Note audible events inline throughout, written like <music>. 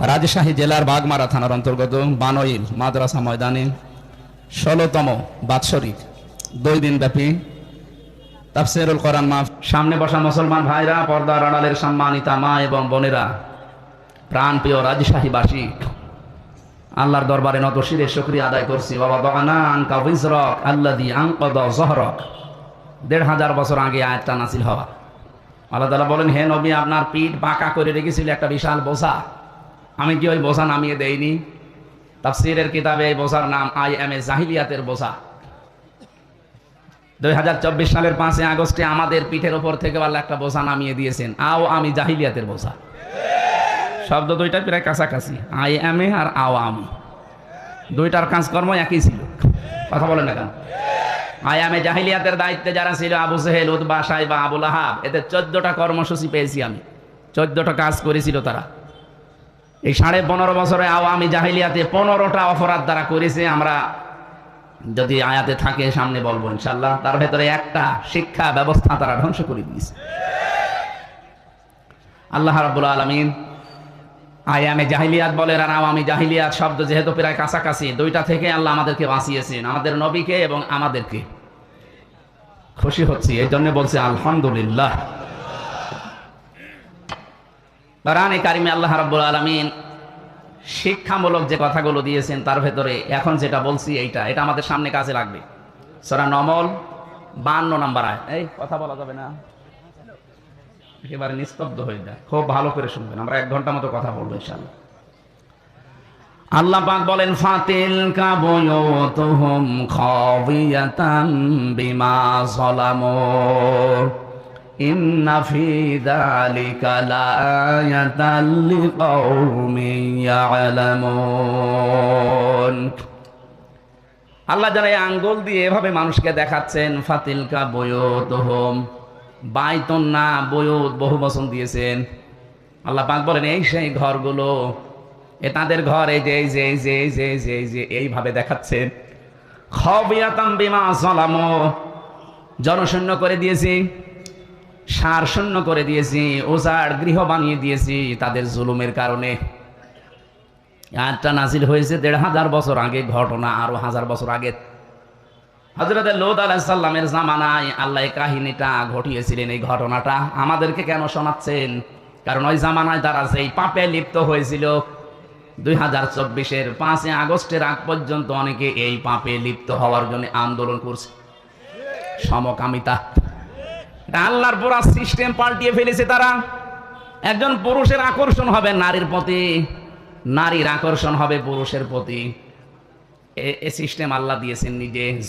রাজশাহী জেলার বাগমারা থানার অন্তর্গত বানইল মাদ্রাসা ময়দানে ষোলোতম বাৎসরিক দুই দিন ব্যাপী তাফসিরুল কোরআন মাহ সামনে বসা মুসলমান ভাইরা, পর্দার আড়ালের সম্মানিতা মা এবং বোনেরা, প্রাণপ্রিয় রাজশাহীবাসী, আল্লাহর দরবারে নত শিরে শুক্রিয়া আদায় করছি। বাবা বাগানা আঙ্কা বিজরক আল্লাদি আঙ্কদ জহরক দেড় হাজার বছর আগে আয়াতটা নাসিল হওয়া। আল্লাহ তালা বলেন, হে নবী, আপনার পিঠ বাঁকা করে রেখেছিল একটা বিশাল বোঝা। আমি কি ওই বোঝা নামিয়ে দেইনি? তাফসিরের কিতাবে এই বোঝার নাম আই এম এ জাহিলিয়াতের বোঝা। দুই হাজার চব্বিশ সালের পাঁচই আগস্টে আমাদের পিঠের ওপর থেকে আল্লাহ একটা বোঝা নামিয়ে দিয়েছেন। আও আমি জাহিলিয়াতের বোঝা। শব্দ দুইটা প্রায় কাছাকাছি। আই এম এ আর আও আমি। দুইটার কাজকর্ম একই ছিল। কথা বলেন না কেন? আয়ামে জাহিলিয়াতের দায়িত্বে যারা ছিল আবু সেহেল উদ্বা সাইবা আবুল আহাব এতে চোদ্দটা কর্মসূচি পেয়েছি আমি। চোদ্দটা কাজ করেছিল তারা। এই সাড়ে পনেরো বছরে আওয়ামী জাহিলিয়াতে পনেরোটা অপরাধ তারা করেছে, আমরা যদি আয়াতে থাকে সামনে বলব ইনশাল্লাহ তার ভেতরে একটা শিক্ষা ব্যবস্থা তারা ধ্বংস করে দিয়েছে। আল্লাহ রাবুল আলমিন আয়ামে জাহিলিয়াত বলে আর আওয়ামী জাহিলিয়াত শব্দ যেহেতু প্রায় কাছাকাছি, দুইটা থেকে আল্লাহ আমাদেরকে বাঁচিয়েছেন, আমাদের নবীকে এবং আমাদেরকে। খুশি হচ্ছি, এই জন্য বলছে আলহামদুলিল্লাহ। কোরআনে কারিমে আল্লাহ রাব্বুল আলামিন শিক্ষামূলক যে কথাগুলো দিয়েছেন, তার ভেতরে এখন যেটা বলছি এইটা, এটা আমাদের সামনে কাজে লাগবে। সরা নমল, বান্ন নাম্বার আয় এই, কথা বলা যাবে না। একেবারে নিস্তব্ধ হয়ে যায় খুব ভালো করে শুনবেন, আমরা এক ঘণ্টা মতো কথা বলব ইনশাআল্লাহ। আল্লাহ পাক বলেন, ফাতিল কাবুয়ুতুহুম খাবিয়াতান বিমা যালামু। আল্লাহ যারা এই আঙ্গুল দিয়ে এভাবে মানুষকে দেখাচ্ছেন ফাতিল কাবুয়ুতুহুম বাইতন না বয়ুত বহু বচন দিয়েছেন। আল্লাহ পাক বলেন, এই সেই ঘরগুলো, এ তাদের ঘর, এই যে যে যে যে যে যে, এইভাবে দেখাচ্ছেন। খবিয়াতাম বিমা সালামো জনশূন্য করে দিয়েছি। সার শূন্য করে দিয়েছি, ওজার গৃহ বানিয়ে দিয়েছি তাদের জুলুমের কারণে। আটটা নাজিল হয়েছে দেড় হাজার বছর আগে, ঘটনা আরও হাজার বছর আগে। হজরত লোদ আলাহিসাল্লামের জামানায় আল্লাহ কাহিনীটা ঘটিয়েছিলেন এই ঘটনাটা। আমাদেরকে কেন শোনাচ্ছেন? কারণ ওই জামানায় তারা সেই পাপে লিপ্ত হয়েছিল, দুই হাজার চব্বিশের পাঁচই আগস্টের আগ পর্যন্ত অনেকে এই পাপে লিপ্ত হওয়ার জন্য আন্দোলন করছে। সমকামিতা। আল্লাহর পুরা সিস্টেম পাল্টিয়ে ফেলেছে তারা। একজন পুরুষের আকর্ষণ হবে নারীর প্রতি, নারীর আকর্ষণ হবে পুরুষের প্রতি। এ- সিস্টেম আল্লাহ দিয়েছেন নিজে।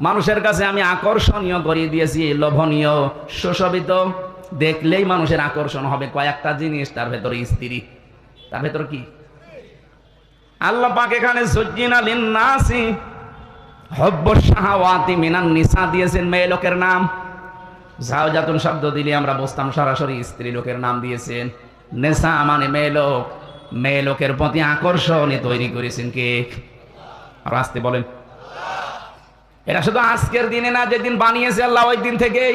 মানুষের কাছে আমি আকর্ষণীয় করিয়ে দিয়েছি, লোভনীয়, সুশোভিত। দেখলেই মানুষের আকর্ষণ হবে কয়েকটা জিনিস, তার ভেতরে স্ত্রী। তার ভেতর কি? আল্লাহ পাক এখানে জজ্জিনা লিন্নাসি হব্বুস শাহাওয়াতি মিনান নিসা দিয়েছেন মেয়ে লোকের নাম। জাওজাতুন শব্দ দিলে আমরা বুঝতাম সরাসরি স্ত্রী লোকের নাম দিয়েছেন। নেশা মানে মেয়ে লোক। মেয়ে লোকের প্রতি আকর্ষণে তৈরি করেছেন কে? আর আসতে বলেন। এটা শুধু আজকের দিনে না, যেদিন বানিয়েছে আল্লাহ ওই দিন থেকেই।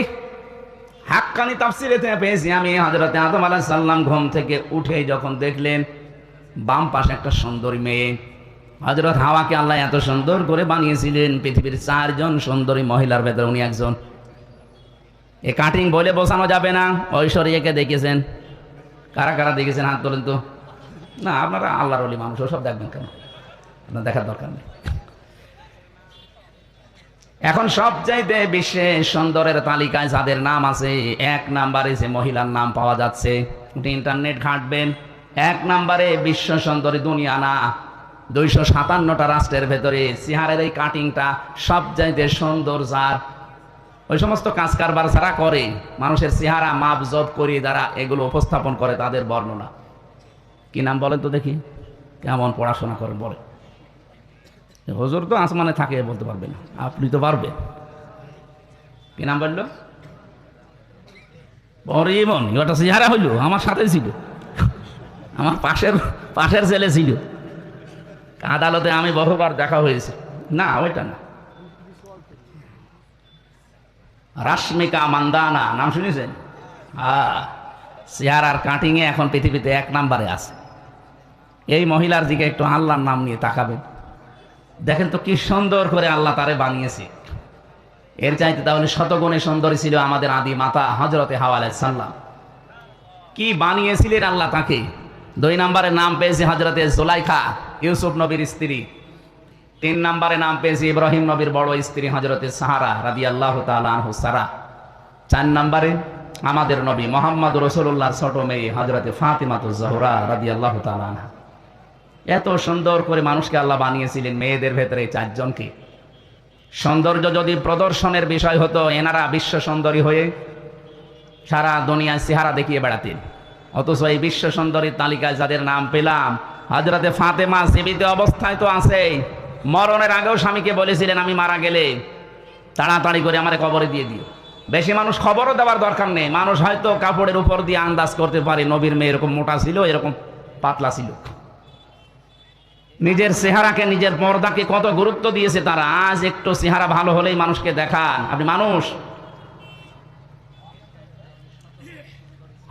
হাক্কানি তাফসিরে থেকে পেয়েছি আমি হজরতে আদম আলাহ সাল্লাম ঘুম থেকে উঠে যখন দেখলেন বাম পাশে একটা সুন্দরী মেয়ে। হজরত হাওয়াকে আল্লাহ এত সুন্দর করে বানিয়েছিলেন, পৃথিবীর চারজন সুন্দরী মহিলার ভেতরে উনি একজন। এ কাটিং বলে বসানো যাবে না, ঐশ্বরিয়াকে দেখেছেন। কারা কারা দেখেছেন? হাত তোলেন তো। না, আপনারা আল্লাহর অলি মানুষ সব দেখবেন কেন? আপনার দেখার দরকার নেই। এখন সবচাইতে বিশ্বে সুন্দরের তালিকায় যাদের নাম আছে, এক নাম্বারে যে মহিলার নাম পাওয়া যাচ্ছে ইন্টারনেট ঘাঁটবেন। এক নাম্বারে বিশ্ব সুন্দরী দুনিয়া না। দুইশো সাতান্নটা রাষ্ট্রের ভেতরে সিহারের এই কাটিংটা সব সবচাইতে সুন্দর যার ওই সমস্ত কাজ কারবার যারা করে, মানুষের চেহারা মাপ জব করে যারা এগুলো উপস্থাপন করে তাদের বর্ণনা। কি নাম বলেন তো দেখি, কেমন পড়াশোনা করেন বলে হজুর তো আসমানে থাকে বলতে পারবে না, আপনি তো পারবেন। কি নাম বলল? বরিবন ওটা চেহারা হইল, আমার সাথে ছিল। আমার পাশের পাশের ছেলে ছিল। আদালতে আমি বহুবার দেখা হয়েছে। না, ওইটা না। রাশ্মিকা মান্দানা, নাম শুনেছেন? হ্যাঁ চেয়ার আর কাটিংয়ে এখন পৃথিবীতে এক নাম্বারে আছে। এই মহিলার দিকে একটু আল্লাহর নাম নিয়ে তাকাবেন। দেখেন তো কি সুন্দর করে আল্লাহ তারে বানিয়েছে। এর চাইতে তাহলে শতগুণে সুন্দরী ছিল আমাদের আদি মাতা হজরতে হাওয়াল সাল্লাম কি বানিয়েছিলেন আল্লাহ তাকে? দুই নম্বরে নাম পেয়েছে হজরতে জোলাইখা, ইউসুফ নবীর স্ত্রী। তিন নম্বরে নাম পেয়েছে ইব্রাহিম নবীর বড় স্ত্রী হজরতে সাহারা রাদি আল্লাহ তালু সারা। চার নম্বরে আমাদের নবী মোহাম্মদ রসুল্লাহ ছোট মেয়ে হজরতে ফাতিমাতু জহরা রাদি আল্লাহ তালহা এত সুন্দর করে মানুষকে আল্লাহ বানিয়েছিলেন মেয়েদের ভেতরে চারজনকে। সৌন্দর্য যদি প্রদর্শনের বিষয় হতো, এনারা বিশ্ব সুন্দরী হয়ে সারা দুনিয়ায় চেহারা দেখিয়ে বেড়াতেন। অথচ এই বিশ্ব সুন্দরীর তালিকায় যাদের নাম পেলাম হাজরাতে ফাতেমা জীবিত অবস্থায় তো আছেই মরণের আগেও স্বামীকে বলেছিলেন, আমি মারা গেলে তাড়াতাড়ি করে আমার কবরে দিয়ে দিও। বেশি মানুষ খবরও দেওয়ার দরকার নেই। মানুষ হয়তো কাপড়ের উপর দিয়ে আন্দাজ করতে পারে, নবীর মেয়ে এরকম মোটা ছিল, এরকম পাতলা ছিল। নিজের চেহারাকে, নিজের পর্দাকে কত গুরুত্ব দিয়েছে তারা। আজ একটু চেহারা ভালো হলেই মানুষকে দেখান। আপনি মানুষ?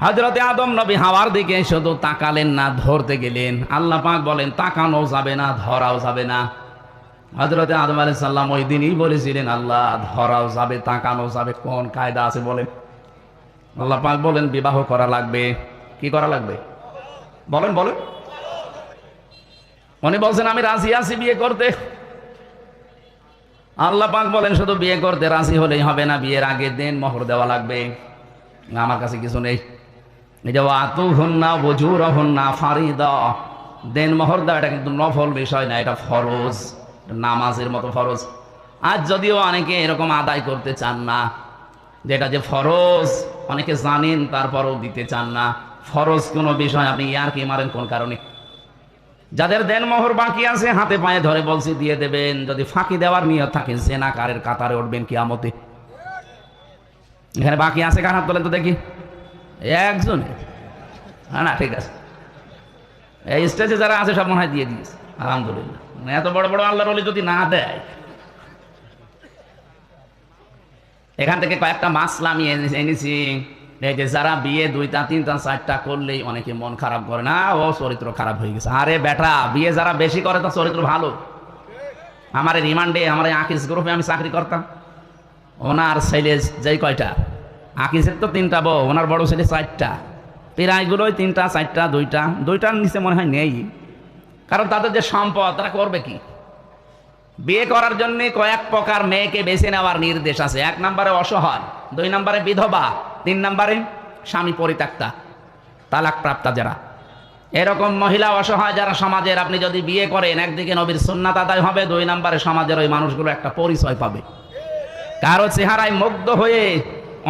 হজরতে আদম নবী হাওয়ার দিকে শুধু তাকালেন না, ধরতে গেলেন। আল্লাহ পাক বলেন তাকানো যাবে না, ধরাও যাবে না। হজরতে আদম আলাই সাল্লাম ওই দিনই বলেছিলেন, আল্লাহ, ধরাও যাবে তাকানো যাবে, কোন কায়দা আছে বলেন? আল্লাহ পাক বলেন, বিবাহ করা লাগবে। কি করা লাগবে? বলেন বলেন। উনি বলছেন, আমি রাজি আছি বিয়ে করতে। আল্লাহ পাক বলেন, শুধু বিয়ে করতে রাজি হলেই হবে না, বিয়ের আগে দেন মোহর দেওয়া লাগবে। আমার কাছে কিছু নেই। এই যে আতু হন্না বজুর হন্না, ফারিদ। দেন মোহর দেওয়া এটা কিন্তু নফল বিষয় না, এটা ফরজ নামাজের মতো ফরজ। আজ যদিও অনেকে এরকম আদায় করতে চান না, যেটা যে ফরজ, অনেকে জানেন তারপরও দিতে চান না। ফরজ কোনো বিষয় আপনি ইয়ার কি মারেন, কোন কারণে? যাদের দেন মোহর বাকি আছে, হাতে পায়ে ধরে বলছি, দিয়ে দেবেন। যদি ফাঁকি দেওয়ার নিয়ত থাকে, জেনা কারের কাতারে উঠবেন কিয়ামতে। এখানে বাকি আছে কার হাত তোলেন তো দেখি। একজন? হ্যাঁ না, ঠিক আছে। এই স্টেজে যারা আছে, সব মনে হয় দিয়ে দিয়েছে। আলহামদুলিল্লাহ। মানে এত বড় বড় আল্লাহর অলি যদি না দেয়, এখান থেকে কয়েকটা মাসলা আমি এনেছি এই যে যারা বিয়ে দুইটা, তিনটা, চারটা করলেই অনেকে মন খারাপ করে না, ও চরিত্র খারাপ হয়ে গেছে। আরে বেটা, বিয়ে যারা বেশি করে তো চরিত্র ভালো। আমার রিমান্ডে, আমার আকিস গ্রুপে আমি চাকরি করতাম। ওনার ছেলে যেই কয়টা? আকিসের তো তিনটা বউ, ওনার বড় ছেলে চারটা। প্রায়গুলোই তিনটা, চারটা, দুইটা। দুইটার নিচে মনে হয় নেই। কারণ তাদের যে সম্পদ, তারা করবে কি? বিয়ে করার জন্য কয়েক প্রকার মেয়েকে বেছে নেওয়ার নির্দেশ আছে। এক নম্বরে অসহায়, দুই নম্বরে বিধবা, তিন নম্বরে স্বামী পরিত্যক্তা তালাক প্রাপ্তা যারা। এরকম মহিলা অসহায় যারা সমাজের, আপনি যদি বিয়ে করেন, একদিকে নবীর সুন্নাত আদায় হবে, দুই নম্বরে সমাজের ওই মানুষগুলো একটা পরিচয় পাবে। কারও চেহারায় মুগ্ধ হয়ে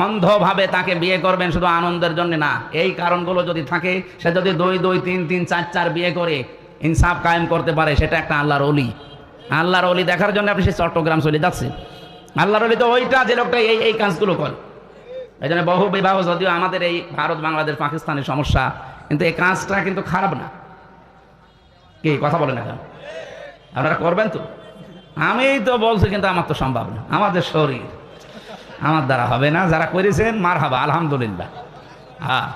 অন্ধভাবে তাকে বিয়ে করবেন শুধু আনন্দের জন্য না। এই কারণগুলো যদি থাকে, সে যদি দুই দুই, তিন তিন, চার চার বিয়ে করে ইনসাফ কায়েম করতে পারে, সেটা একটা আল্লাহর অলি আল্লাহর অলি দেখার জন্য আপনি সে চট্টগ্রাম চলে যাচ্ছেন। আল্লাহর অলি তো ওইটা যে লোকটা এই এই কাজগুলো করে। এই জন্য বহু বিবাহ, যদিও আমাদের এই ভারত, বাংলাদেশ, পাকিস্তানের সমস্যা, কিন্তু এই কাজটা কিন্তু খারাপ না। কি, কথা বলেন এখন আপনারা করবেন তো? আমি তো বলছি কিন্তু আমার তো সম্ভব না। আমাদের শরীর। আমার দ্বারা হবে না, যারা করেছেন মার হাবা আলহামদুলিল্লাহ। হ্যাঁ।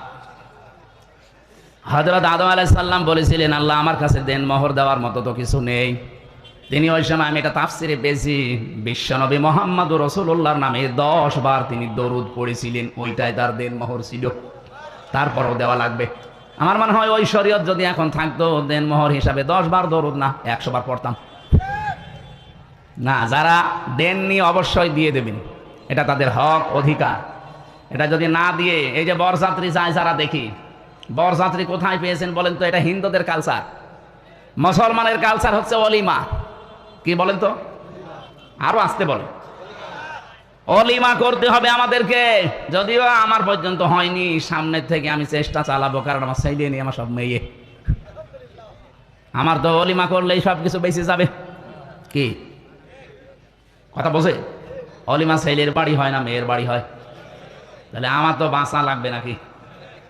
হজরত আদম আলাইসাল্লাম বলেছিলেন, আল্লাহ আমার কাছে দেন, মোহর দেওয়ার মতো তো কিছু নেই। তিনি ওই সময়, আমি এটা তাফসিরে পেয়েছি বিশ্বনবী মোহাম্মদ রসুল্লাহর নামে দশ বার তিনি দরুদ পড়েছিলেন, ওইটাই তার দেন মোহর ছিল। তারপরও দেওয়া লাগবে। আমার মনে হয় ওই শরীয়ত যদি এখন থাকতো, দেন মোহর হিসাবে দশ বার দরুদ না, একশো বার পড়তাম। না, যারা দেননি অবশ্যই দিয়ে দেবেন। এটা তাদের হক, অধিকার। এটা যদি না দিয়ে, এই যে বরযাত্রী যায় যারা দেখি, বরযাত্রী কোথায় পেয়েছেন বলেন তো, এটা হিন্দুদের কালচার মুসলমানের কালচার হচ্ছে অলিমা। কি বলেন তো? আরও আসতে বলে অলিমা করতে হবে আমাদেরকে। যদিও আমার পর্যন্ত হয়নি, সামনের থেকে আমি চেষ্টা চালাবো, কারণ আমার ছেলে নিয়ে আমার সব মেয়ে। আমার তো অলিমা করলেই সব কিছু বেঁচে যাবে। কি? কথা বোঝে? অলিমা ছেলের বাড়ি হয় না, মেয়ের বাড়ি হয়। তাহলে আমার তো বাঁচা লাগবে নাকি?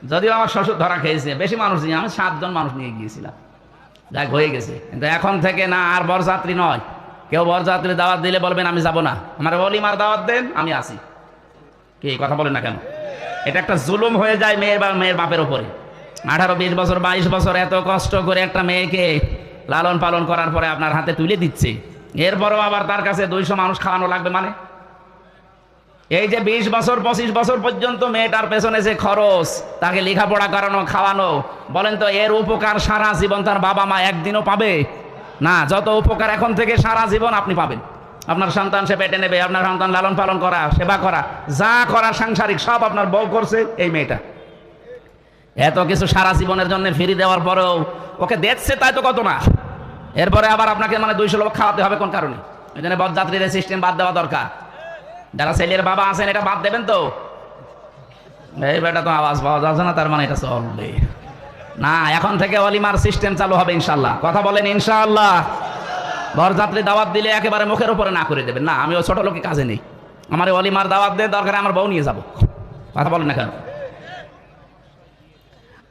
যদিও আমার শ্বশুর ধরা খেয়েছে, বেশি মানুষ নিয়ে আমি সাতজন মানুষ নিয়ে গিয়েছিলাম। যাক হয়ে গেছে। কিন্তু এখন থেকে না, আর বরযাত্রী নয়। কেউ বরযাত্রী দাওয়াত দিলে বলবেন, আমি যাব না। আমার অলিমার দাওয়াত দেন, আমি আসি। কি কথা বলেন না কেন? এটা একটা জুলুম হয়ে যায় মেয়ের বা মেয়ের বাপের উপরে। আঠারো, বিশ বছর, বাইশ বছর এত কষ্ট করে একটা মেয়েকে লালন পালন করার পরে আপনার হাতে তুলে দিচ্ছে। এরপরও আবার তার কাছে দুইশো মানুষ খাওয়ানো লাগবে মানে? এই যে বিশ বছর, পঁচিশ বছর পর্যন্ত মেয়েটার পেছনে যে খরচ, তাকে লেখাপড়া করানো, খাওয়ানো, বলেন তো এর উপকার সারা জীবন তার বাবা মা একদিনও পাবে? না, যত উপকার এখন থেকে সারা জীবন আপনি পাবেন। আপনার সন্তান সে পেটে নেবে, আপনার সন্তান লালন পালন করা, সেবা করা, যা করার সাংসারিক সব আপনার বউ করছে এই মেয়েটা। এত কিছু সারা জীবনের জন্য ফিরি দেওয়ার পরেও ওকে দেখছে তাই তো কত না। এরপরে আবার আপনাকে মানে দুইশো লোক খাওয়াতে হবে কোন কারণে? ওই জন্য বরযাত্রীর সিস্টেম বাদ দেওয়া দরকার। যারা ছেলের বাবা আছেন, এটা বাদ দেবেন তো। এই বেটা তো আওয়াজ পাওয়া যাচ্ছে না, তার মানে এটা চলবে। না, এখন থেকে অলিমার সিস্টেম চালু হবে ইনশাল্লাহ কথা বলেন ইনশাআল্লাহ। বরযাত্রী দাওয়াত দিলে একেবারে মুখের উপরে না করে দেবেন। না আমি ওই ছোট লোকে কাজে নেই। আমার অলিমার দাওয়াত দিয়ে দরকার, আমার বউ নিয়ে যাব। কথা বলেন না কেন?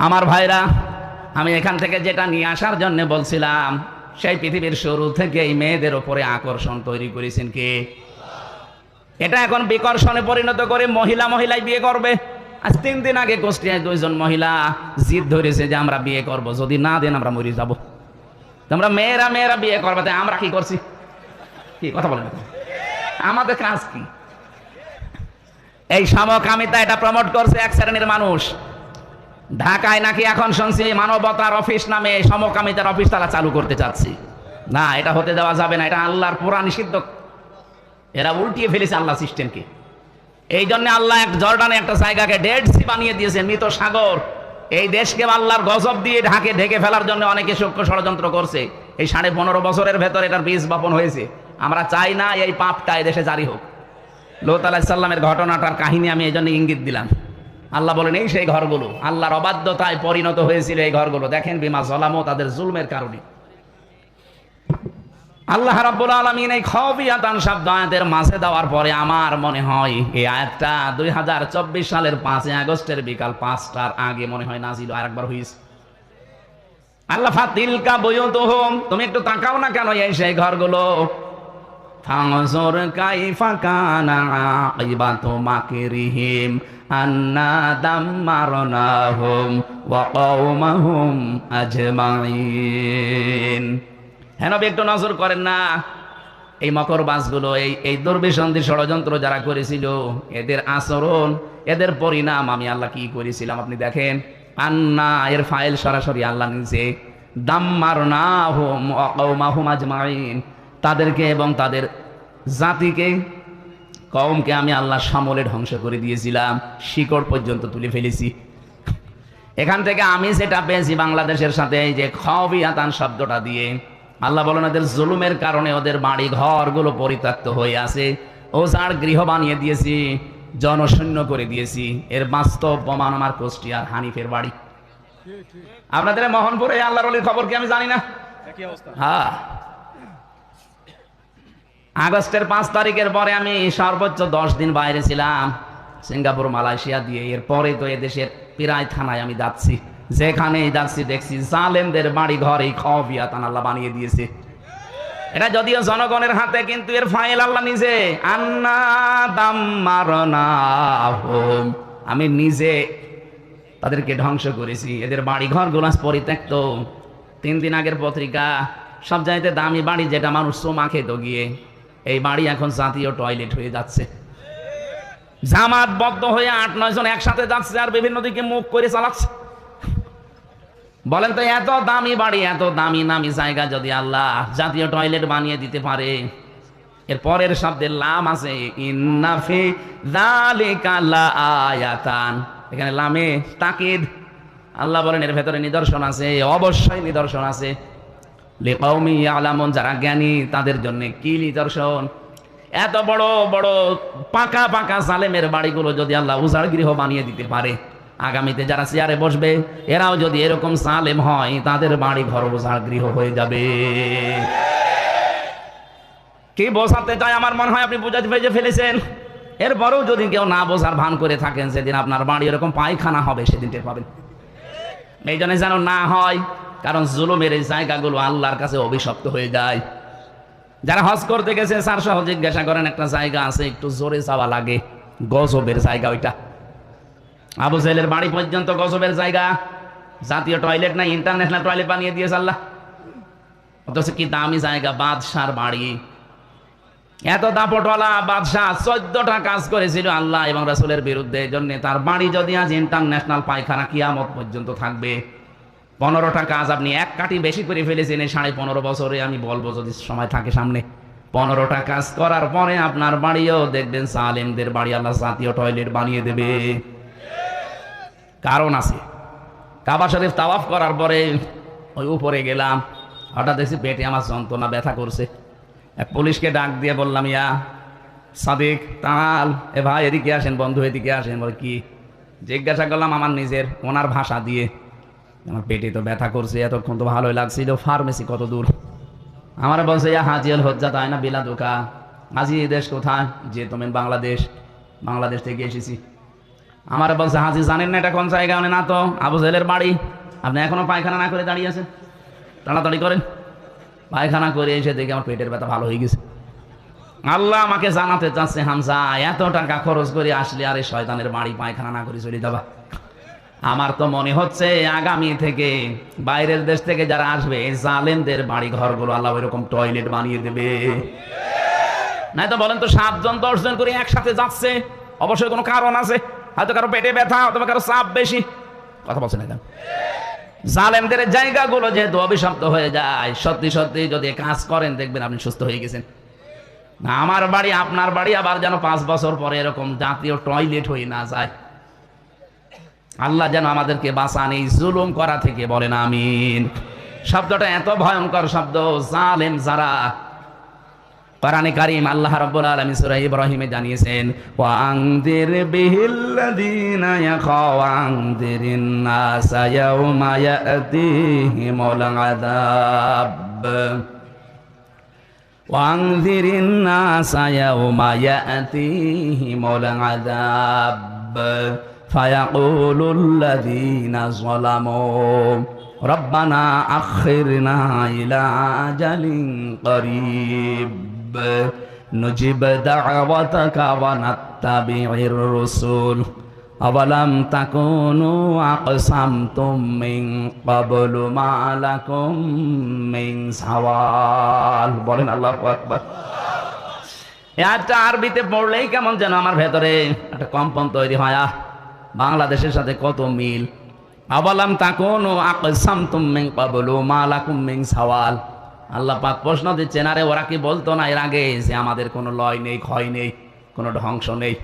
আমার ভাইরা, আমি এখান থেকে যেটা নিয়ে আসার জন্য বলছিলাম, সেই পৃথিবীর শুরু থেকে এই মেয়েদের উপরে আকর্ষণ তৈরি করেছেন কে? এটা এখন বিকর্ষণে পরিণত করে মহিলা মহিলাই বিয়ে করবে। আজ তিন দিন আগে কুষ্টিয়ায় দুইজন মহিলা জিদ ধরেছে যে আমরা বিয়ে করব, যদি না দেন আমরা মরে যাব। তোমরা মেয়েরা মেয়েরা বিয়ে করবে, তাই আমরা কি করছি? কি কথা বলেন আমাদের কাজ কি? এই সমকামিতা এটা প্রমোট করছে এক শ্রেণির মানুষ। ঢাকায় নাকি এখন শুনছি মানবতার অফিস নামে সমকামিতার অফিস তারা চালু করতে চাচ্ছি। না, এটা হতে দেওয়া যাবে না, এটা আল্লাহর পুরা নিষিদ্ধ। এরা উল্টিয়ে ফেলেছে আল্লাহ সিস্টেমকে এই জন্য আল্লাহ এক জর্ডানে একটা জায়গাকে ডেড সি বানিয়ে দিয়েছেন মৃত সাগর। এই দেশকে আল্লাহর গজব দিয়ে ঢাকে ঢেকে ফেলার জন্য অনেকে সূক্ষ্ম ষড়যন্ত্র করছে। এই সাড়ে পনেরো বছরের ভেতর এটার বীজ বপন হয়েছে। আমরা চাই না এই পাপটা দেশে জারি হোক। লোত ঘটনাটার কাহিনী আমি এই জন্য ইঙ্গিত দিলাম। আল্লাহ বলেন, এই সেই ঘরগুলো, আল্লাহর অবাধ্যতায় পরিণত হয়েছিল এই ঘরগুলো। দেখেন বিমা জলামো তাদের জুলমের কারণে। আল্লাহ রাব্বুল আলামিন এই খবিয়াতান শব্দ আয়াতের মাঝে দেওয়ার পরে আমার মনে হয় এই আয়াতটা দুই হাজার চব্বিশ সালের পাঁচই আগস্টের বিকাল পাঁচটার আগে মনে হয় নাজিল আরেকবার হয়েছে আল্লাহ ফাতিলকা বুয়ুতুহুম, তুমি একটু তাকাও না কেন এই সেই ঘরগুলো? মাকিরিহিম, আন্না দাম্মারনাহুম ওয়া কওমাহুম আজমাইন। হ্যাঁ একটু নজর করেন না। এই মকর বাসগুলো, এই এই দুর্বিসন্ধি ষড়যন্ত্র যারা করেছিল, এদের আচরণ, এদের পরিণাম আমি আল্লাহ কি করেছিলাম আপনি দেখেন। আন্না, এর ফাইল সরাসরি আল্লাহ নিচে দাম্মার না হোম আজমাইন। তাদেরকে এবং তাদের জাতিকে কমকে আমি আল্লাহ সামলে ধ্বংস করে দিয়েছিলাম। শিকড় পর্যন্ত তুলে ফেলেছি। এখান থেকে আমি সেটা পেয়েছি বাংলাদেশের সাথে, এই যে খবিয়াতান শব্দটা দিয়ে আল্লাহ বলেন ওদের জুলুমের কারণে ওদের বাড়ি ঘরগুলো পরিত্যক্ত হয়ে আছে। ও যার গৃহ বানিয়ে দিয়েছি জনশূন্য করে দিয়েছি। এর বাস্তব প্রমাণ আমার কুষ্টিয়ার হানিফের বাড়ি। আপনাদের মোহনপুরে আল্লাহর অলির খবর কি আমি জানি না? হ্যাঁ। আগস্টের পাঁচ তারিখের পরে আমি সর্বোচ্চ দশ দিন বাইরে ছিলাম সিঙ্গাপুর মালয়েশিয়া দিয়ে। এরপরে তো এদেশের প্রায় থানায় আমি যাচ্ছি। যেখানেই যাচ্ছি দেখছি জালেমদের বাড়ি ঘর, এই খবিয়া তান আল্লাহ বানিয়ে দিয়েছে। এটা যদিও জনগণের হাতে, কিন্তু এর ফাইল আল্লাহ নিজে। আন্না দাম মারনা আমি নিজে তাদেরকে ধ্বংস করেছি। এদের বাড়ি ঘর গোলাস পরিত্যক্ত। তিন দিন আগের পত্রিকা, সব জায়গাতে দামি বাড়ি যেটা মানুষ সোমা খেত গিয়ে, এই বাড়ি এখন জাতীয় টয়লেট হয়ে যাচ্ছে। জামাত বদ্ধ হয়ে আট, নয় জন একসাথে যাচ্ছে আর বিভিন্ন দিকে মুখ করে চালাচ্ছে। বলেন তো, এত দামি বাড়ি, এত দামি নামি জায়গা যদি আল্লাহ জাতীয় টয়লেট বানিয়ে দিতে পারে। এর পরের শব্দের লাম আছে ইন্নাফি যালিকা লাআয়াতান এখানে লামে তাকিদ। আল্লাহ বলেন, এর ভেতরে নিদর্শন আছে, অবশ্যই নিদর্শন আছে। লিকাউমি ইয়ালামুন, যারা জ্ঞানী, তাদের জন্য কি নিদর্শন? এত বড় বড় পাকা পাকা জালেমের বাড়িগুলো যদি আল্লাহ উজাড় গৃহ বানিয়ে দিতে পারে। আগামীতে যারা চেয়ারে বসবে, এরাও যদি এরকম সালেম হয়, তাদের বাড়ি ঘর উজাড় গৃহ হয়ে যাবে। কি বোঝাতে চাই আমার মনে হয় আপনি বুঝাতে পেরে ফেলেছেন। এরপরেও যদি কেউ না বোঝার ভান করে থাকেন, সেদিন আপনার বাড়ি এরকম পায়খানা হবে, সেদিন টের পাবেন। এই জন্য যেন না হয়, কারণ জুলুমের এই জায়গাগুলো আল্লাহর কাছে অভিশপ্ত হয়ে যায়। যারা হজ করতে গেছে, স্যার সহ জিজ্ঞাসা করেন, একটা জায়গা আছে, একটু জোরে যাওয়া লাগে। গজবের জায়গা ওইটা। আবু জেলের বাড়ি পর্যন্ত গজবের জায়গা। জাতীয় টয়লেট নাই ইন্টারন্যাশনাল টয়লেট বানিয়ে দিয়েছে আল্লাহ। অথচ কি দামি জায়গা, বাদশার বাড়ি। এত দাপটওয়ালা বাদশাহ চোদ্দটা কাজ করেছিল আল্লাহ এবং রাসুলের বিরুদ্ধে। এই জন্য তার বাড়ি যদি আজ ইন্টারন্যাশনাল পায়খানা কিয়ামত পর্যন্ত থাকবে, পনেরোটা কাজ আপনি এক কাটি বেশি করে ফেলেছেন, এই সাড়ে পনেরো বছরে আমি বলব যদি সময় থাকে সামনে। পনেরোটা কাজ করার পরে আপনার বাড়িও দেখবেন সালেমদের বাড়ি, আল্লাহ জাতীয় টয়লেট বানিয়ে দেবে। কারণ আছে। কাবা শরীফ তাওয়াফ করার পরে ওই উপরে গেলাম। হঠাৎ দেখছি পেটে আমার যন্ত্রণা, ব্যথা করছে। এক পুলিশকে ডাক দিয়ে বললাম, ইয়া সাদিক তাল এ ভাই, এদিকে আসেন, বন্ধু, এদিকে আসেন। বল, কি? জিজ্ঞাসা করলাম আমার নিজের ওনার ভাষা দিয়ে। আমার পেটে তো ব্যথা করছে, এতক্ষণ তো ভালোই লাগছিল, ফার্মেসি কত দূর। আমার বলছে, ইয়া হাজিয়াল হজ্জা, তাই না, বিলা দোকা? হাজি দেশ কোথায়? যে তুমি বাংলাদেশ বাংলাদেশ থেকে এসেছি। আমার বলছে হাজি জানেন না এটা কোন জায়গা না তো আবু জেলের বাড়ি। আপনি এখনও পায়খানা না করে দাঁড়িয়ে আছেন? তাড়াতাড়ি করেন। পায়খানা করে এসে দেখে আমার পেটের ব্যথা ভালো হয়ে গেছে। আল্লাহ আমাকে জানাতে চাচ্ছে হামসা এত টাকা খরচ করে আসলে আরে শয়তানের বাড়ি পায়খানা না করে চলে যাবা। আমার তো মনে হচ্ছে আগামী থেকে বাইরের দেশ থেকে যারা আসবে, এই জালেমদের বাড়ি ঘরগুলো আল্লাহ এরকম টয়লেট বানিয়ে দেবে। নাই তো বলেন তো সাতজন, দশজন করে একসাথে যাচ্ছে, অবশ্যই কোনো কারণ আছে। হয়তো কারও পেটে ব্যথা অথবা কারও চাপ বেশি। কথা বলছেন না জালেমদের জায়গাগুলো যেহেতু অভিশপ্ত হয়ে যায়, সত্যি সত্যি যদি কাজ করেন, দেখবেন আপনি সুস্থ হয়ে গেছেন। না, আমার বাড়ি, আপনার বাড়ি আবার যেন পাঁচ বছর পরে এরকম জাতীয় টয়লেট হয়ে না যায়। আল্লাহ যেন আমাদেরকে বাঁচান, এই জুলুম করা থেকে বলেন আমিন। শব্দটা এত ভয়ঙ্কর শব্দ, জালেম যারা কোরআনে কারীম আল্লাহ রাব্বুল আলামিন সূরা ইব্রাহিমে জানিয়েছেন ওয়া আনদির বিহিল্লাযিনা ইয়াখাওয়ানদিরিন নাসা ইয়াউমা ইয়াতিহিমুল আযাব وأنذر الناس يوم يأتيهم العذاب فيقول الذين ظلموا ربنا أخرنا إلى أجل قريب نجب دعوتك ونتبع الرسل أولم تكونوا أقسمتم من قبل ما لكم من سوال বলেন আল্লাহু আকবার একটা আরবিতে পড়লেই কেমন যেন আমার ভেতরে একটা কম্পন তৈরি হয় আহ বাংলাদেশের সাথে কত মিল আবালাম তাকুন ও আকসাম তুমিং পাবলু মালাকুম মিং সাওয়াল আল্লাহ পাক প্রশ্ন দিচ্ছেন, আরে ওরা কি বলতো না এর আগে যে আমাদের কোনো লয় নেই, ক্ষয় নেই, কোনো ধ্বংস নেই?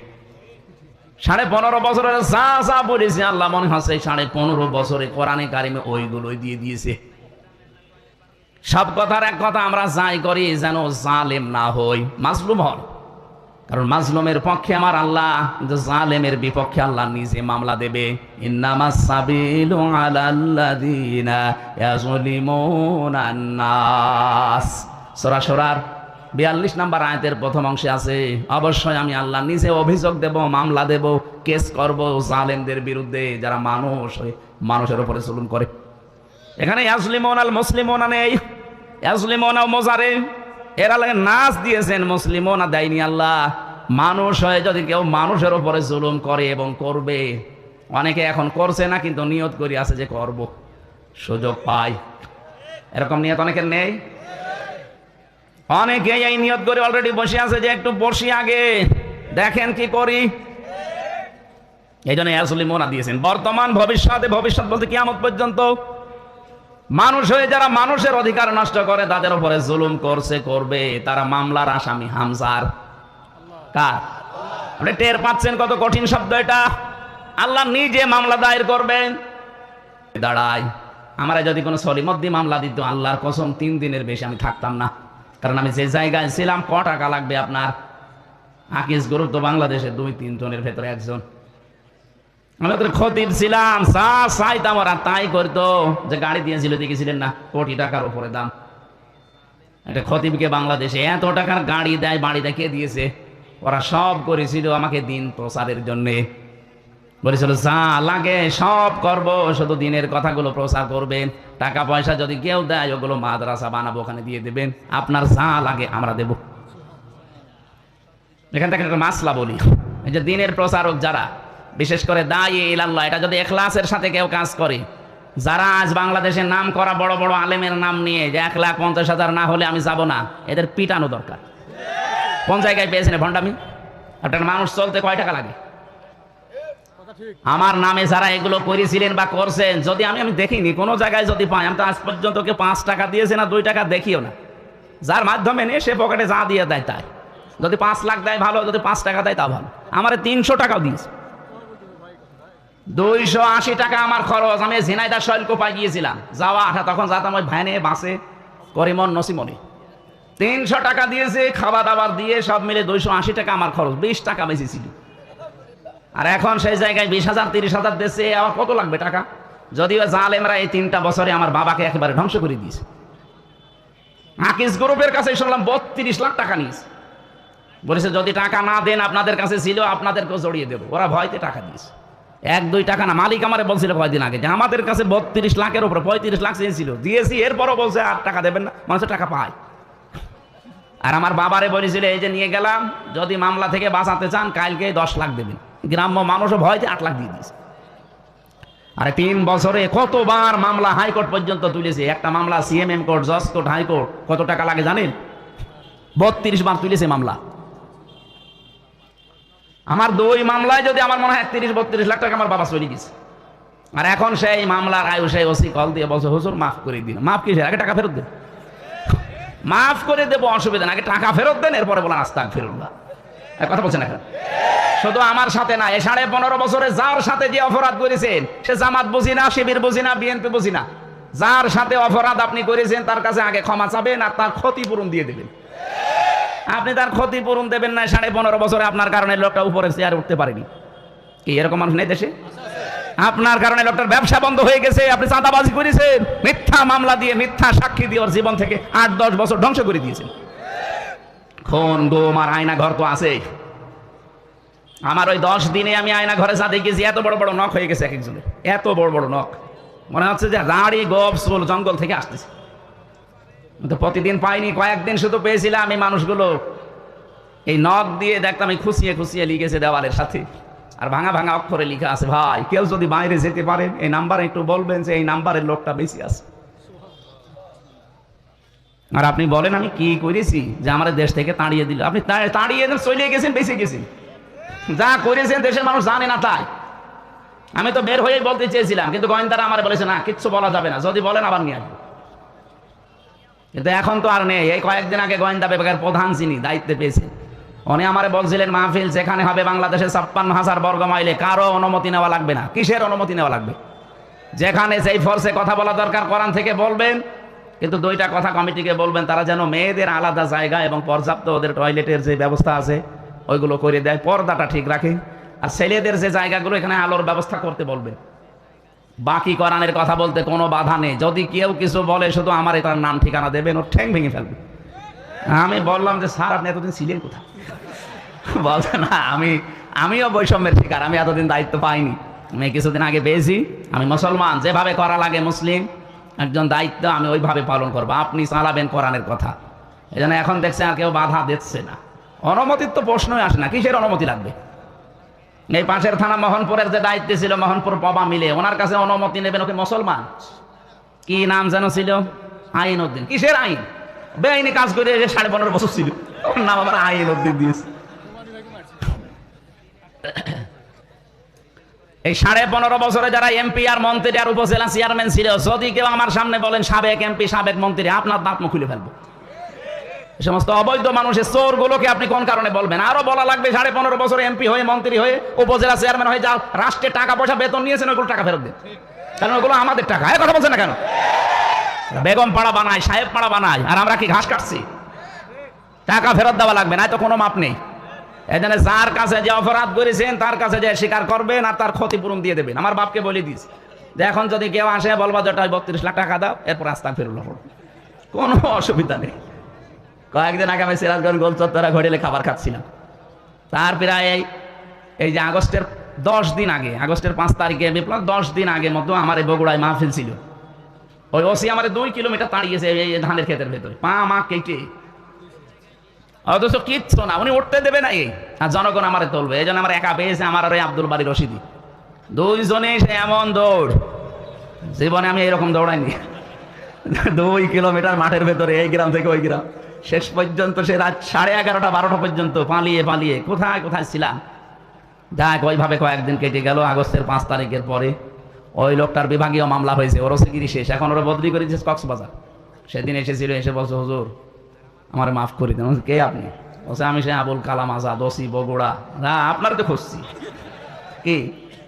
সাড়ে পনেরো বছরের যা যা বলেছে, আল্লাহ মনে হচ্ছে সাড়ে পনেরো বছরে কোরআনে কারিমে ওইগুলোই দিয়ে দিয়েছে। সব কথার এক কথা আমরা যাই করি, যেন জালেম না হই মাসলুম হন। কারণ মাজলুমের পক্ষে আমার আল্লাহ জালেমের বিপক্ষে আল্লাহ নিজে মামলা দেবে। বিয়াল্লিশ নাম্বার আয়াতের প্রথম অংশে আছে, অবশ্যই আমি আল্লাহ নিজে অভিযোগ দেব, মামলা দেব, কেস করব জালেমদের বিরুদ্ধে যারা মানুষ মানুষের উপরে জুলুম করে। এখানে মোজারে। এরা লাগে নাচ দিয়েছেন মুসলিমও না দেয়নি আল্লাহ? মানুষ হয়ে যদি কেউ মানুষের ওপরে জুলুম করে এবং করবে। অনেকে এখন করছে না, কিন্তু নিয়ত করি আছে যে করব। সুযোগ পাই। এরকম নিয়ত অনেকের নেই? অনেকে এই নিয়ত করে অলরেডি বসে আছে যে একটু বসি আগে। দেখেন কি করি। এই জন্য মোনা দিয়েছেন। বর্তমান ভবিষ্যতে, ভবিষ্যৎ বলতে কিয়ামত পর্যন্ত মানুষ হয়ে যারা মানুষের অধিকার নষ্ট করে, তাদের উপরে জুলুম করছে, করবে। তারা মামলার আসামি, হামজার। কার? আপনি টের পাচ্ছেন কত কঠিন শব্দ এটা? আল্লাহ নিজে মামলা দায়ের করবেন। দাঁড়ায় আমরা যদি কোনো সলিমদ্দি মামলা দিত, আল্লাহর কসম, তিন দিনের বেশি আমি থাকতাম না। কারণ আমি যে জায়গায় ছিলাম, ক টাকা লাগবে আপনার? আকিস গ্রুপ তো বাংলাদেশে দুই, তিন জনের ভেতরে একজন। আমি ওদের খতিব ছিলাম, সা চাইতাম ওরা তাই করতো। যে গাড়ি দিয়েছিল, দেখেছিলেন না? কোটি টাকার উপরে দাম। একটা খতিবকে বাংলাদেশে এত টাকার গাড়ি দেয় বাড়িতে কে দিয়েছে। ওরা সব করেছিল আমাকে দিন প্রচারের জন্যে। বলেছিল যা লাগে, সব করব, শুধু দিনের কথাগুলো প্রচার করবেন। টাকা পয়সা যদি কেউ দেয়, ওগুলো মাদ্রাসা বানাবো, ওখানে দিয়ে দেবেন। আপনার যা লাগে, আমরা দেব। এখান থেকে একটা মাসলা বলি। এই যে দিনের প্রচারক যারা বিশেষ করে দায়ী ইলাল্লাহ, এটা যদি এখলাসের সাথে কেউ কাজ করে। যারা আজ বাংলাদেশের নাম করা বড় বড় আলেমের নাম নিয়ে যে এক লাখ পঞ্চাশ হাজার না হলে আমি যাব না, এদের পিটানো দরকার। কোন জায়গায় পেয়েছেন ভণ্ডামি? একটা মানুষ চলতে কয় টাকা লাগে? আমার নামে যারা এগুলো করেছিলেন বা করছেন, যদি আমি আমি দেখিনি, কোনো জায়গায় যদি পাই, আমি তো আজ পর্যন্ত কেউ পাঁচ টাকা দিয়েছে না দুই টাকা দেখিও না। যার মাধ্যমে নিয়ে সে পকেটে যা দিয়ে দেয় তাই। যদি পাঁচ লাখ দেয় ভালো, যদি পাঁচ টাকা দেয় তা ভালো। আমার তিনশো টাকাও দিয়েছে। দুইশো আশি টাকা আমার খরচ। আমি ঝিনাইদা শৈলকোপায় গিয়েছিলাম। যাওয়া আঠা তখন যাতাম ওই ভ্যানে, বাসে, করিমন নসিমনি তিনশো টাকা দিয়েছে খাওয়া দাবার দিয়ে সব মিলে দুইশো আশি টাকা আমার খরচ। বিশ টাকা বেশি ছিল আর এখন সেই জায়গায় বিশ হাজার, তিরিশ হাজার দেশে আমার কত লাগবে টাকা? যদিও জালেমরা এই তিনটা বছরে আমার বাবাকে একেবারে ধ্বংস করে দিয়েছে। আকিস গ্রুপের কাছে শুনলাম বত্রিশ লাখ টাকা নিয়েছে। বলেছে, যদি টাকা না দেন, আপনাদের কাছে ছিল, আপনাদেরকেও জড়িয়ে দেবো। ওরা ভয়তে টাকা দিয়েছে। এক, দুই টাকা না, মালিক আমারে বলছিল কয়দিন আগে যে আমাদের কাছে বত্রিশ লাখের উপরে পঁয়ত্রিশ লাখ চেয়েছিল দিয়েছি, এরপরও বলছে আর টাকা দেবেন না, মানুষের টাকা পায়। আর আমার বাবারে বলেছিল, এই যে নিয়ে গেলাম, যদি মামলা থেকে বাঁচাতে চান, কালকে দশ লাখ দেবেন। গ্রাম্য মানুষও ভয় ভয়তে আট লাখ দিয়ে দিয়েছে। আরে তিন বছরে কতবার মামলা হাইকোর্ট পর্যন্ত তুলেছে। একটা মামলা সিএমএম কোর্ট, জজ কোর্ট, হাইকোর্ট, কত টাকা লাগে জানেন? বত্রিশ বার তুলেছে মামলা। আমার দুই মামলায় যদি আমার মনে হয় তিরিশ, বত্রিশ লাখ টাকা আমার বাবা চলে গেছে। আর এখন সেই মামলার আয়ু সেই ওসি কল দিয়ে বলছে, হুজুর, মাফ করে দিন। মাফ কি আগে টাকা ফেরত দেন। মাফ করে দেবো, অসুবিধা না আগে টাকা ফেরত দেন, এরপরে বলেন আস্তা এক কথা বলছেন এখন। শুধু আমার সাথে না, এ সাড়ে পনেরো বছরে যার সাথে যে অপরাধ করেছেন, সে জামাত বুঝি না, শিবির বুঝি না, বিএনপি বুঝি না। যার সাথে অপরাধ আপনি করেছেন, তার কাছে আগে ক্ষমা চাবেন আর তার ক্ষতিপূরণ দিয়ে দেবেন। আপনি তার ক্ষতিপূরণ দেবেন না, সাড়ে পনেরো বছরে আপনার কারণে লোকটা উপরে চেয়ারে উঠতে পারেনি। কি, এরকম মানুষ নেই দেশে? আপনার কারণে লোকটার ব্যবসা বন্ধ হয়ে গেছে, আপনি চাঁদাবাজি করেছেন, মিথ্যা মামলা দিয়ে, মিথ্যা সাক্ষী দিয়ে ওর জীবন থেকে আট, দশ বছর ধ্বংস করে দিয়েছেন। খুন, গোম আর আয়না ঘর তো আছে। আমার ওই দশ দিনে আমি আয়না ঘরে সাথে গেছি এত বড় বড় নখ হয়ে গেছে এক একজনের, এত বড় বড় নখ। মনে হচ্ছে যে রাড়ি, গপ সোল জঙ্গল থেকে আসতেছে। তো প্রতিদিন পাইনি, কয়েকদিন শুধু পেয়েছিলাম আমি মানুষগুলো। এই নখ দিয়ে দেখতাম আমি খুশিয়ে খুশিয়ে লিখেছে দেওয়ালের সাথে। আর ভাঙা ভাঙা অক্ষরে লিখা আছে, ভাই, কেউ যদি বাইরে যেতে পারেন এই নাম্বারে একটু বলবেন যে এই নাম্বারের লোকটা বেশি আছে। আর আপনি বলেন, আমি কি করেছি যে আমার দেশ থেকে তাড়িয়ে দিল? আপনি তাড়িয়ে চলে গেছেন, বেঁচে গেছেন। যা করেছেন দেশের মানুষ জানে না তাই। আমি তো বের হয়েই বলতে চেয়েছিলাম, কিন্তু গোয়েন্দারা আমার বলেছে, না, কিচ্ছু বলা যাবে না। যদি বলেন আবার নিয়ে আসব। কিন্তু এখন তো আর নেই। এই কয়েকদিন আগে গোয়েন্দা বিভাগের প্রধান যিনি দায়িত্বে পেয়েছে উনি আমারে বলছিলেন, মাহফিল যেখানে হবে বাংলাদেশের ছাপ্পান্ন হাজার বর্গ মাইলে কারও অনুমতি নেওয়া লাগবে না। কিসের অনুমতি নেওয়া লাগবে? যেখানে সেই ফোর্সে কথা বলা দরকার, কোরআন থেকে বলবেন, কিন্তু দুইটা কথা কমিটিকে বলবেন, তারা যেন মেয়েদের আলাদা জায়গা এবং পর্যাপ্ত ওদের টয়লেটের যে ব্যবস্থা আছে, ওইগুলো করে দেয়, পর্দাটা ঠিক রাখে। আর ছেলেদের যে জায়গাগুলো, এখানে আলোর ব্যবস্থা করতে বলবেন। বাকি কোরআনের কথা বলতে কোনো বাধা নেই। যদি কেউ কিছু বলে, শুধু আমার তার নাম ঠিকানা দেবেন ওর ঠ্যাং ভেঙে ফেলবে। আমি বললাম যে, স্যার, আপনি এতদিন ছিলেন কোথায়? <laughs> বলছে, না, আমি, আমিও বৈষম্যের শিকার, আমি এতদিন দায়িত্ব পাইনি। আমি কিছুদিন আগে পেয়েছি, আমি মুসলমান, যেভাবে করা লাগে মুসলিম, একজন দায়িত্ব আমি ওইভাবে পালন করব। আপনি চালাবেন কোরআনের কথা। এই এখন দেখছে আর কেউ বাধা দিচ্ছে না। অনুমতির তো প্রশ্নই আসে না, কিসের অনুমতি লাগবে? এই পাশের থানা মোহনপুরের যে দায়িত্বে ছিল, মোহনপুর পবা মিলে, ওনার কাছে অনুমতি নেবেন ওকে মুসলমান। কি নাম যেন ছিল? আইন উদ্দিন কিসের আইন? বেআইনি কাজ করে সাড়ে পনেরো বছর ছিল। ওর নাম আবার আইন উদ্দিন দিয়েছে। এই সাড়ে পনেরো বছরে যারা এমপি আর মন্ত্রী আর উপজেলা চেয়ারম্যান ছিল, যদি কেউ আমার সামনে বলেন সাবেক এমপি, সাবেক মন্ত্রী, আপনার দাঁত মুখ খুলে ফেলব। সমস্ত অবৈধ মানুষের চোর গুলোকে আপনি কোন কারণে বলবেন? আরও বলা লাগবে, সাড়ে পনেরো বছর এমপি হয়ে, মন্ত্রী হয়ে, উপজেলা চেয়ারম্যান হয়ে যা রাষ্ট্রের টাকা পয়সা বেতন নিয়েছেন ওগুলো টাকা ফেরত দেন। কারণ ওগুলো আমাদের টাকা। এ কথা বলছেন না কেন? বেগম পাড়া বানায়, সাহেব পাড়া বানায়, আর আমরা কি ঘাস কাটছি? টাকা ফেরত দেওয়া লাগবে না তো কোনো মাপ নেই। এখানে যার কাছে যে অপরাধ করেছেন, তার কাছে যে স্বীকার করবেন, আর তার ক্ষতিপূরণ দিয়ে দেবেন। আমার বাপকে বলে দিস যে এখন যদি কেউ আসে, বলবা যে ওটা বত্রিশ লাখ টাকা দাও, এরপর আস্তা ফেরুল কোনো অসুবিধা নেই। কয়েকদিন আগে আমি সিরাজগঞ্জ গোল চত্বরা ঘড়িলে খাবার খাচ্ছিলাম। তার প্রায় এই যে আগস্টের দশ দিন আগে, আগস্টের পাঁচ তারিখে বিপ্লব দশ দিন আগে মতো আমার এই বগুড়ায় মাহফিল ছিল। ওই ওসি আমার দুই কিলোমিটার তাড়িয়েছে এই ধানের ক্ষেতের ভেতরে। পা মা কেটে। অথচ কিচ্ছু না, উনি উঠতে দেবে না এই। আর জনগণ আমারে তুলবে। এই জন্য আমার একা পেয়েছে আমার আর আব্দুল বাড়ি রশিদি। দুইজনে সে এমন দৌড়। জীবনে আমি এরকম দৌড়াইনি। দুই কিলোমিটার মাঠের ভেতরে, এই গ্রাম থেকে ওই গ্রাম। শেষ পর্যন্ত সে রাত সাড়ে এগারোটা, বারোটা পর্যন্ত পালিয়ে পালিয়ে কোথায় কোথায় ছিলাম? যাক ওইভাবে কয়েকদিন কেটে গেল আগস্টের পাঁচ তারিখের পরে। ওই লোকটার বিভাগীয় মামলা হয়েছে ওর সিগিরি শেষ। এখন ওরা বদলি করে দিয়েছে কক্সবাজার। সেদিন এসেছিল, এসে বলছে, হুজুর, আমার মাফ করে দেন। কে আপনি? বলছে, আমি সে আবুল কালাম আজাদ, ওসি বগুড়া। না, আপনার তো খুঁজছি কি?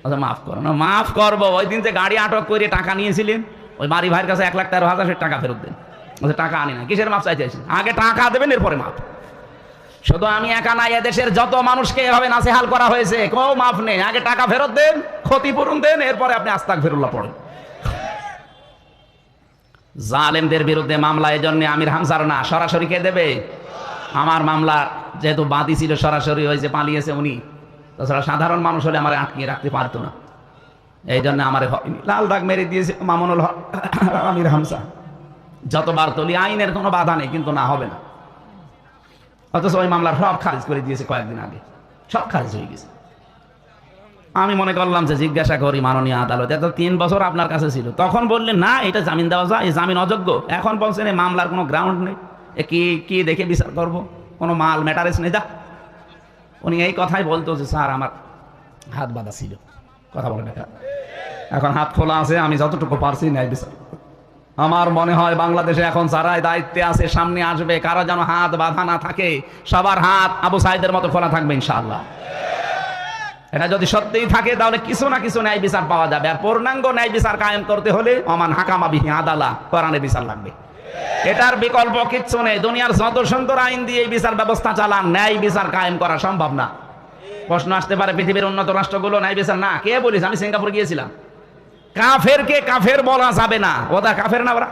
বলছে, মাফ করো। না, মাফ করব। ওই দিন যে গাড়ি আটক করে টাকা নিয়েছিলেন, ওই মারি ভাইয়ের কাছে এক লাখ তেরো হাজার টাকা ফেরত দেন। টাকা আনি না। কিসের মাফ চাইতে আগে টাকা দেবেন, এরপরে মাফ শুধু আমি একা নাই, এদেশের যত মানুষকে এভাবে নাসেহাল করা হয়েছে, কেউ মাফ নেই। আগে টাকা ফেরত দেন, ক্ষতিপূরণ দেন, এরপরে আপনি আস্তাক ফেরুল্লাহ পড়েন। জালেমদের বিরুদ্ধে মামলা এই জন্য আমির হামসার না। সরাসরি কে দেবে? আমার মামলা যেহেতু বাদি ছিল, সরাসরি হয়েছে পালিয়েছে উনি। তাছাড়া সাধারণ মানুষ হলে আমার আটকিয়ে রাখতে পারতো না। এই জন্য আমার লাল দাগ মেরে দিয়েছে মামুনুল আমির হামসা যতবার তুলি আইনের কোনো বাধা নেই, কিন্তু না, হবে না। অথচ ওই মামলার সব খারিজ করে দিয়েছে কয়েকদিন আগে। সব খারিজ হয়ে গেছে। আমি মনে করলাম যে জিজ্ঞাসা করি, মাননীয় আদালত, এত তিন বছর আপনার কাছে ছিল। তখন বললেন, না, এটা জামিন দেওয়া যায় জামিন অযোগ্য। এখন বলছেন এই মামলার কোনো গ্রাউন্ড নেই। কি কি দেখে বিচার করব? কোনো মাল ম্যাটারেস নেই, যা। উনি এই কথাই বলতো যে, স্যার, আমার হাত বাঁধা ছিল। কথা বলে এখন হাত খোলা আছে, আমি যতটুকু পারছি ন্যায় বিচার আমার মনে হয় বাংলাদেশে এখন যারাই দায়িত্বে আছে, সামনে আসবে, কারও যেন হাত বাধা না থাকে, সবার হাত আবু সাইদের মতো খোলা থাকবে ইনশাআল্লাহ। এটা যদি সত্যিই থাকে, তাহলে কিছু না কিছু ন্যায় বিচার পাওয়া যাবে। আর পূর্ণাঙ্গ ন্যায় বিচার কায়েম করতে হলে অমান হাকামা বিহি আদালা, কোরআনে বিচার লাগবে। এটার বিকল্প কিচ্ছু নেই। দুনিয়ার যত সুন্দর আইন দিয়ে এই বিচার ব্যবস্থা চালান, ন্যায় বিচার কায়েম করা সম্ভব না। প্রশ্ন আসতে পারে পৃথিবীর উন্নত রাষ্ট্রগুলো ন্যায় বিচার না। কে বলিস? আমি সিঙ্গাপুর গিয়েছিলাম। কাফেরকে কাফের বলা যাবে না। ওটা কাফের না ওরা?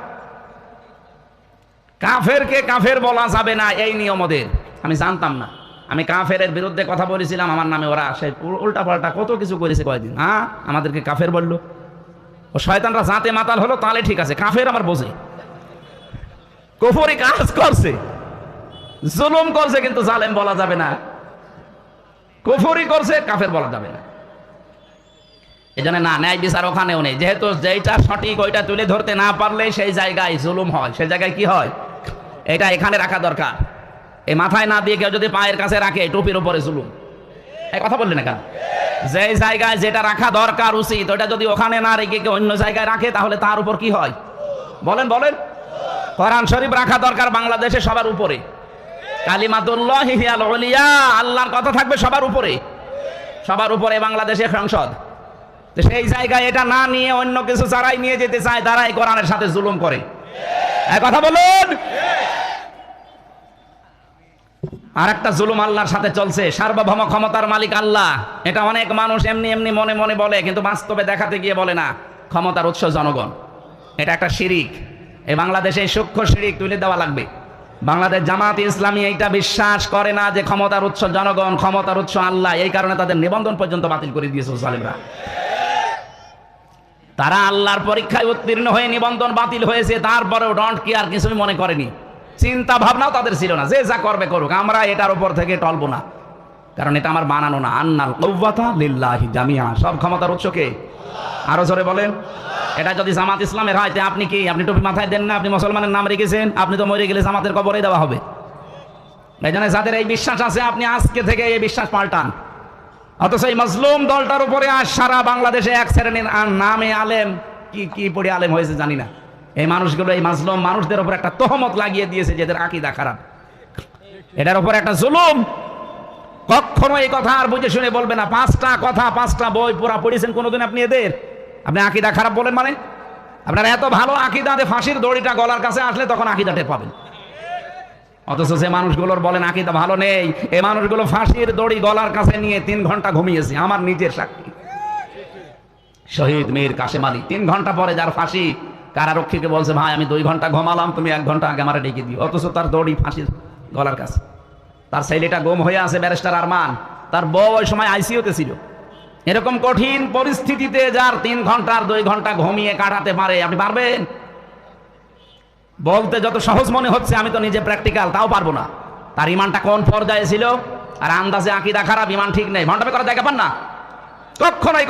কাফেরকে কাফের বলা যাবে না, এই নিয়ম ওদের। আমি জানতাম না। আমি কাফেরের বিরুদ্ধে কথা বলেছিলাম, আমার নামে ওরা সে উল্টা পাল্টা কত কিছু করেছে কয়েকদিন। হ্যাঁ? আমাদেরকে কাফের বলল। ও শয়তানরা জাতে মাতাল হলো, তাহলে ঠিক আছে, কাফের আমার বোঝে। কফরি কাজ করছে, জুলুম করছে, কিন্তু জালেম বলা যাবে না। কুফরি করছে, কাফের বলা যাবে না। এই জন্য না, ন্যায় বিচার ওখানেও নেই। যেহেতু যেইটা সঠিক, ওইটা তুলে ধরতে না পারলে সেই জায়গায় জুলুম হয়। সেই জায়গায় কি হয়? এটা এখানে রাখা দরকার। এই মাথায় না দিয়ে কেউ যদি পায়ের কাছে রাখে, টুপির উপরে জুলুম। এই কথা বললেন কেন? যে জায়গায় যেটা রাখা দরকার উচিত ওটা যদি ওখানে না রেখে কেউ অন্য জায়গায় রাখে, তাহলে তার উপর কি হয়? বলেন বলেন। কোরআন শরীফ রাখা দরকার বাংলাদেশে সবার উপরে। কালিমাতুল্লাহ আল্লাহর কথা থাকবে সবার উপরে। সবার উপরে বাংলাদেশের সংসদ। সেই জায়গায় এটা না নিয়ে অন্য কিছু যারাই নিয়ে যেতে চায়, তারাই কোরআনের সাথে জুলুম করে। কথা বলুন। আর একটা জুলুম আল্লাহর সাথে চলছে। সার্বভৌম ক্ষমতার মালিক আল্লাহ। এটা অনেক মানুষ এমনি এমনি মনে মনে বলে, কিন্তু বাস্তবে দেখাতে গিয়ে বলে না। ক্ষমতার উৎস জনগণ। এটা একটা শিরিক। এই বাংলাদেশে সূক্ষ্ম শিরিক তুলে দেওয়া লাগবে। বাংলাদেশ জামাত ইসলামী এইটা বিশ্বাস করে না যে ক্ষমতার উৎস জনগণ, ক্ষমতার উৎস আল্লাহ। এই কারণে তাদের নিবন্ধন পর্যন্ত বাতিল করে দিয়েছে জালিমরা তারা আল্লাহর পরীক্ষায় উত্তীর্ণ হয়ে নিবন্ধন বাতিল হয়েছে, তারপরেও ডন্ট কেয়ার কিছুই মনে করেনি। চিন্তা ভাবনাও তাদের ছিল না, যে যা করবে করুক, আমরা এটার উপর থেকে টলবো না। কারণ এটা আমার বানানো না। আন্নাল কৌবাতা লিল্লাহি জামিয়া সব ক্ষমতার উৎসকে আরও জোরে বলেন। এটা যদি জামাত ইসলামের হয় আপনি কি, আপনি টুপি মাথায় দেন না, আপনি মুসলমানের নাম রেখেছেন, আপনি তো মরে গেলে জামাতের কবরে দেওয়া হবে। এই জন্য যাদের এই বিশ্বাস আছে, আপনি আজকে থেকে এই বিশ্বাস পাল্টান। অথচ এই মজলুম দলটার উপরে আজ সারা বাংলাদেশে এক শ্রেণির আর নামে আলেম, কি কি পড়ে আলেম হয়েছে জানি না। এই মানুষগুলো, এই মাজলুম মানুষদের উপর একটা তহমত লাগিয়ে দিয়েছে যেদের আকিদা খারাপ। এটার উপর একটা জুলুম। কখনো এই কথা আর বুঝে শুনে বলবে না। পাঁচটা কথা, পাঁচটা বই পুরা পড়েছেন কোনোদিন আপনি এদের? আপনি আকিদা খারাপ বলেন মানে? আপনার এত ভালো আকিদা যে ফাঁসির দড়িটা গলার কাছে আসলে তখন আকিদা টের পাবেন। অথচ যে মানুষগুলোর বলেন, আকিদা ভালো নেই। এই মানুষগুলো ফাঁসির দড়ি গলার কাছে নিয়ে তিন ঘণ্টা ঘুমিয়েছে। আমার নিজের সাক্ষী। শহীদ মীর কাশেম আলী, তিন ঘণ্টা পরে যার ফাঁসি কারারক্ষীকে বলছে, ভাই, আমি দুই ঘণ্টা ঘুমালাম, তুমি এক ঘণ্টা আগে আমার ডেকে দিও। অথচ তার দড়ি ফাঁসির গলার কাছে। তার ছেলেটা গুম হয়ে আছে ব্যারিস্টার আরমান। তার বউ ওই সময় আইসিইউতে ছিল। এরকম কঠিন পরিস্থিতিতে যার তিন ঘণ্টার দুই ঘণ্টা ঘুমিয়ে কাটাতে পারে, আপনি পারবেন? বলতে যত সহজ মনে হচ্ছে, আমি তো নিজে প্র্যাকটিক্যাল তাও পারব না। তার ইমানটা কোন পর্যায়ে ছিল? আর আন্দাজে আঁকিদা খারাপ, ইমান ঠিক নেই। ভণ্ডামি করা জায়গা পান না? কখনো এই